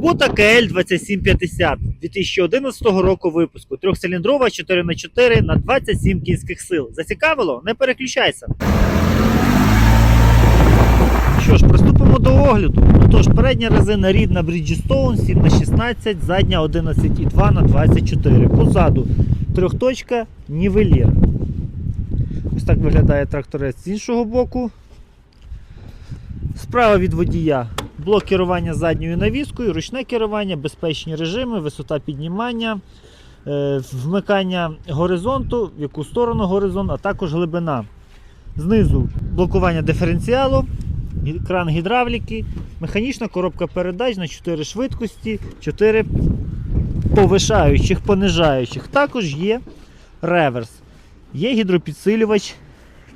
Kubota KL 2750 2011 року випуску. Трьохциліндрова 4х4 на 27 кінських сил. Зацікавило? Не переключайся. Що ж, приступимо до огляду. Отож, передня резина рідна Bridgestone 7х16, задня 11,2 на 24. Позаду трьохточка нівелір. Ось так виглядає тракторець з іншого боку. Справа від водія блок керування задньою навіскою, ручне керування, безпечні режими, висота піднімання, е, вмикання горизонту, в яку сторону горизонт, а також глибина. Знизу блокування диференціалу, кран гідравліки, механічна коробка передач на 4 швидкості, 4 повишаючих, понижаючих. Також є реверс. Є гідропідсилювач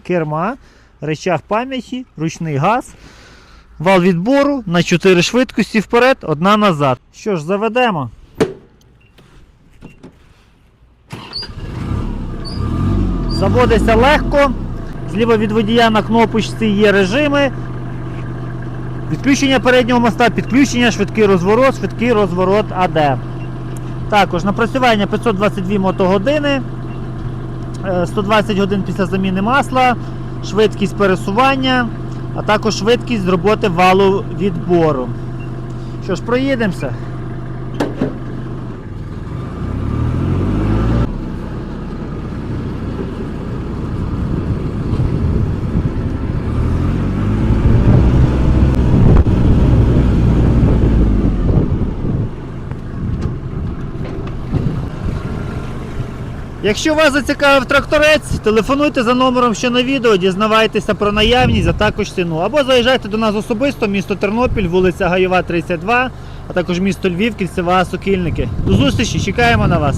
керма, речах пам'яті, ручний газ. Вал відбору на 4 швидкості вперед, одна назад. Що ж, заведемо. Заводиться легко. Зліва від водія на кнопочці є режими. Відключення переднього моста, підключення, швидкий розворот, швидкий розворот АД. Також напрацювання 522 мотогодини, е, 120 годин після заміни масла, швидкість пересування, а також швидкість роботи валу відбору. Що ж, проїдемося. Якщо вас зацікавив тракторець, телефонуйте за номером, що на відео, дізнавайтеся про наявність, а також ціну. Або заїжджайте до нас особисто, місто Тернопіль, вулиця Гайова, 32, а також місто Львів, кільцева Сокільники. До зустрічі, чекаємо на вас.